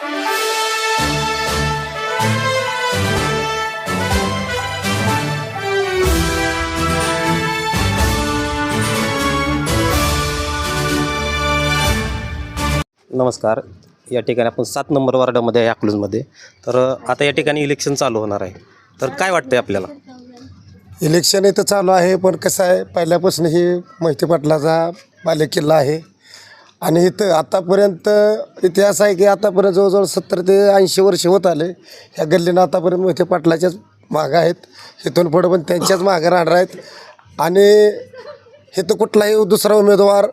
नमस्कार. या ठिकाणी आपण सात नंबर वार्डामध्ये आहे अकलूजमध्ये. तर आता या ठिकाणी इलेक्शन चालू होणार आहे. तर काय वाटतंय आपल्याला? इलेक्शन इथं चालू आहे पण कसं आहे पहिल्यापासून ही मोहिते पाटलाचा बालेकिल्ला आहे. आणि इथं आतापर्यंत इतिहास आहे की आतापर्यंत जवळजवळ सत्तर ते ऐंशी वर्ष होत आले. ह्या गल्लीनं आतापर्यंत मोहिते पाटलाच्याच मागं आहेत. इथून पुढं पण त्यांच्याच मागं राहणार आहेत. आणि इथं कुठलाही दुसरा उमेदवार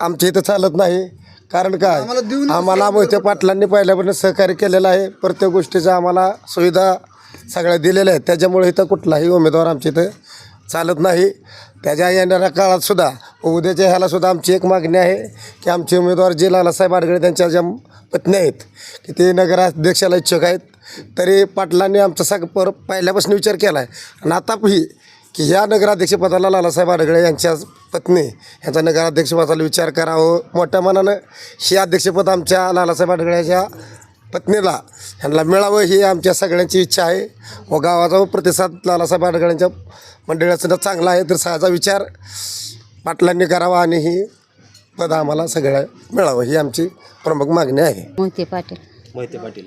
आमच्या इथं चालत नाही. कारण काय? आम्हाला मोहिते पाटलांनी पहिल्यापासून सहकार्य केलेलं आहे. प्रत्येक गोष्टीचा आम्हाला सुविधा सगळ्या दिलेल्या आहेत. त्याच्यामुळे इथं कुठलाही उमेदवार आमच्या इथं चालत नाही. त्याच्या येणाऱ्या काळात सुद्धा उद्याच्या ह्याला सुद्धा आमची एक मागणी आहे की आमचे उमेदवार जे लालासाहेब आडगळे त्यांच्या ज्या पत्नी आहेत की ते नगराध्यक्षाला इच्छुक आहेत. तरी पाटलांनी आमचा सग पर पहिल्यापासून विचार केला आहे आणि आताही की ह्या नगराध्यक्षपदाला लालासाहेब आडगळे यांच्या पत्नी यांचा नगराध्यक्षपदाला विचार करावं मोठ्या मनानं. हे अध्यक्षपद आमच्या लालासाहेब आडगळ्याच्या पत्नीला. ह्यांना मिळावं ही आमच्या सगळ्यांची इच्छा आहे. व गावाचा प्रतिसाद लालासाहेब आडगळ्यांच्या मंडळाचा सुद्धा चांगला आहे. तर सहाचा विचार पाटलांनी करावा आणि ही पद आम्हाला सगळ्या मिळावं ही आमची प्रमुख मागणी आहे. मोहिते पाटील. मोहिते पाटील.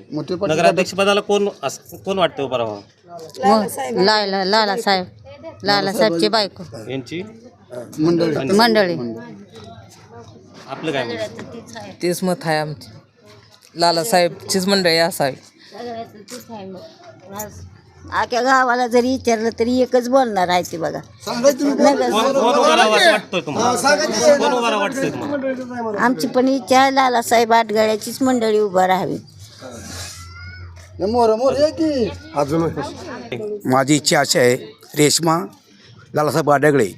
नगराध्यक्षपदाला कोण अस कोण वाटतं उभं राहावं मो- लाला लाला साहेब लाला साहेबची बायको. यांची? मंडळी. आपलं काय? तेच मत आहे आमचे. लालासाहेबचीच मंडळी असावी. आख्या गावाला जरी विचारलं तरी एकच बोलणार आहे ते बघा. नगर- कोण कोण उभं राहावं असं वाटतंय तुम्हाला. कोण उभं राहावं वाटतंय तुम्हाला. आमची पण इच्छा आहे लालासाहेब आटगाड्याचीच मंडळी उभं राहावी. अजून माझी इच्छा अशी आहे रेश्मा लालासाहेब आडगळे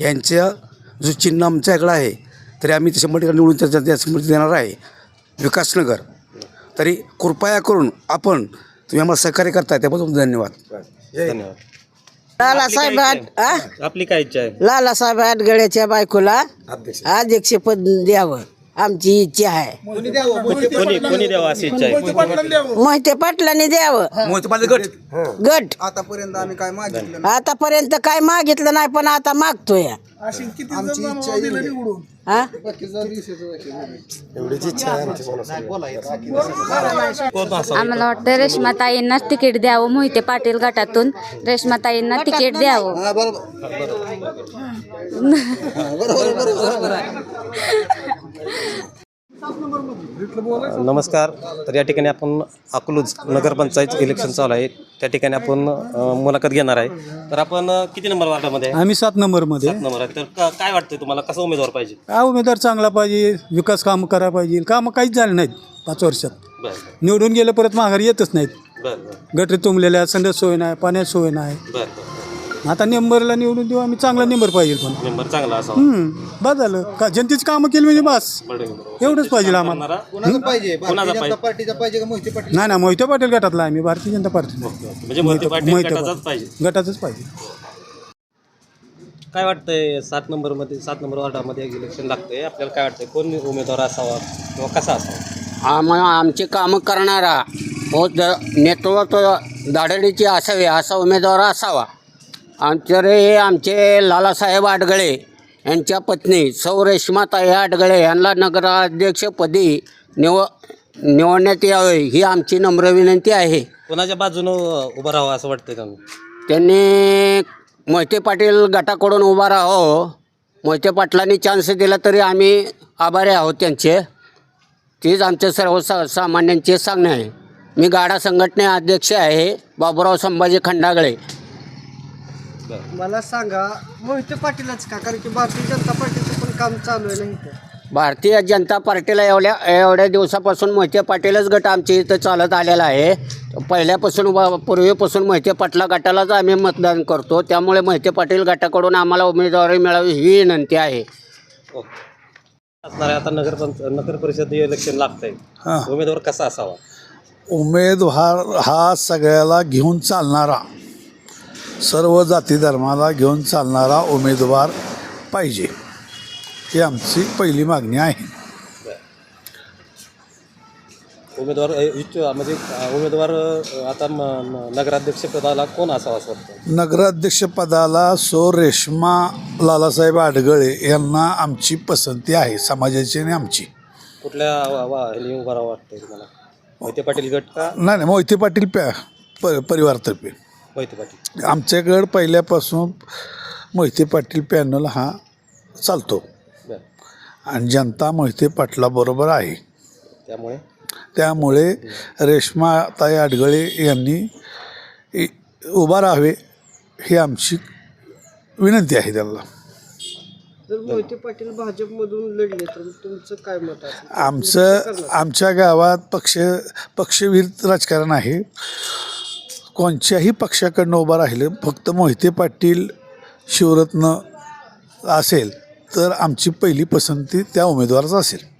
यांचं जो चिन्ह आमच्याकडं आहे तरी आम्ही ते शंभर ठिकाणी निवडून त्याच्या त्या समृद्धी देणार आहे. विकासनगर. तरी कृपया करून आपण तुम्ही आम्हाला सहकार्य करताय त्याबद्दल धन्यवाद. धन्यवाद लालासाहेब आपली आट काय आ? इच्छा आहे? आपली काय इच्छा आहे? लालासाहेब आटगड्याच्या बायकोला अध्यक्षपद द्यावं आमची इच्छा आहे. कोणी कोणी द्यावं अशी इच्छा आहे? मोहिते पाटलांनी द्यावं. मोहिते गट. गट. आतापर्यंत आम्ही काय मागितलं आतापर्यंत काय मागितलं नाही पण आता मागतोय. हा? एवढीच इच्छा आहे आमची कोण असं आम्हाला वाटतं रेश्माताईंनाच तिकीट द्यावं मोहिते पाटील गटातून. रेश्माताईंना तिकीट द्यावं. नमस्कार. तर या ठिकाणी आपण अकलूज नगरपंचायत इलेक्शन चालू आहे. त्या ठिकाणी आपण अ, मुलाखत घेणार आहे. तर आपण अ, किती नंबर वार्डामध्ये आहे? आम्ही सात नंबरमध्ये. सात नंबर आहे. तर क- काय वाटतंय तुम्हाला? कसा उमेदवार पाहिजे? हा उमेदवार चांगला पाहिजे. विकास कामं करायला पाहिजे. कामं काहीच झाले नाहीत पाच वर्षात. बरं निवडून गेलं परत माघारी येतच नाहीत. बरं बरं. गटरी तुंबलेल्या संडास सोय नाही पाण्यात सोय नाही. बरं बरं. आता नेंबरला निवडून देऊ आम्ही चांगला नेंबर पाहिजे पण. मेंबर चांगला असावा. हम्म, बस झालं. का जनतेची कामं केली म्हणजे बस. एवढंच पाहिजे आम्हाला. करणारा? कुणाचा पाहिजे? नाही ना मोहिते पाटील गटातला मी भारतीय जनता पार्टी म्हणजे मोहिते पाटील मोहिते गटाचाच पाहिजे. गटातच पाहिजे. काय वाटतंय सात नंबरमध्ये सात नंबर वार्डामध्ये इलेक्शन लागतंय. आपल्याला काय वाटतंय कोण उमेदवार असावा किंवा कसा असावा? आम्हाला आमचे कामं करणारा व द नेतृत्व दाढडीची असावी असा उमेदवार असावा. आमचे आमचे लालासाहेब आडगळे यांच्या पत्नी सौ रेश्माताई आडगळे यांना नगराध्यक्षपदी निव निवडण्यात यावे ही आमची नम्र विनंती आहे. कोणाच्या बाजूनं उभं राहावं असं वाटतंय का? त्यांनी मोहिते पाटील गटाकडून उभा राहो. मोहिते पाटलांनी चान्स दिला तरी आम्ही आभारी आहोत त्यांचे. तीच आमच्या सर्व सा सामान्यांचे सांगणे आहे. मी गाडा संघटने अध्यक्ष आहे बाबूराव संभाजी खंडागळे. मला सांगा मोहिते पाटीलच का? कारण की भारतीय जनता पार्टीचं पण काम चालू आहे नाही भारतीय जनता पार्टीला एवढ्या एवढ्या दिवसापासून मोहिते पाटीलच गट आमच्या इथं चालत आलेला आहे. पहिल्यापासून व- पूर्वीपासून मोहिते पाटला गटालाच आम्ही मतदान करतो. त्यामुळे मोहिते पाटील गटाकडून आम्हाला उमेदवारी मिळावी ही विनंती आहे. असणार आहे आता नगर नगर परिषद इलेक्शन लागतंय. उमेदवार कसा असावा? उमेदवार हा सगळ्याला घेऊन चालणारा. सर्व जाती धर्माला घेऊन चालणारा उमेदवार पाहिजे. ही आमची पहिली मागणी आहे. उमेदवार इच्छ म्हणजे उमेदवार आता म- म- नगराध्यक्षपदाला कोण असावा असं वाटतं? नगराध्यक्षपदाला सो रेश्मा लालासाहेब आडगळे यांना आमची पसंती आहे समाजाची आणि आमची. कुठल्या वा- वा- ह्याने उभा राहावं वाटतंय तुम्हाला? मोहिते पाटील गट का? नाही नाही मोहिते पाटील प्या प परिवारतर्फे मोहिते पाटील. आमच्याकडं पहिल्यापासून मोहिते पाटील पॅनल हा चालतो. बरं. आणि जनता मोहिते पाटलाबरोबर आहे. त्यामुळे? त्यामुळे रेश्माताई आडगळे यांनी इ- उभा राहावे ही आमची विनंती आहे त्यांना. जर मोहिते पाटील भाजपमधून लढले तर तुमचं काय मत आहे आमचं आमच्या गावात पक्ष पक्षविरत राजकारण आहे. कोणत्याही पक्षाकडनं उभं राहिलं फक्त मोहिते पाटील शिवरत्न असेल तर आमची पहिली पसंती त्या उमेदवाराचा असेल.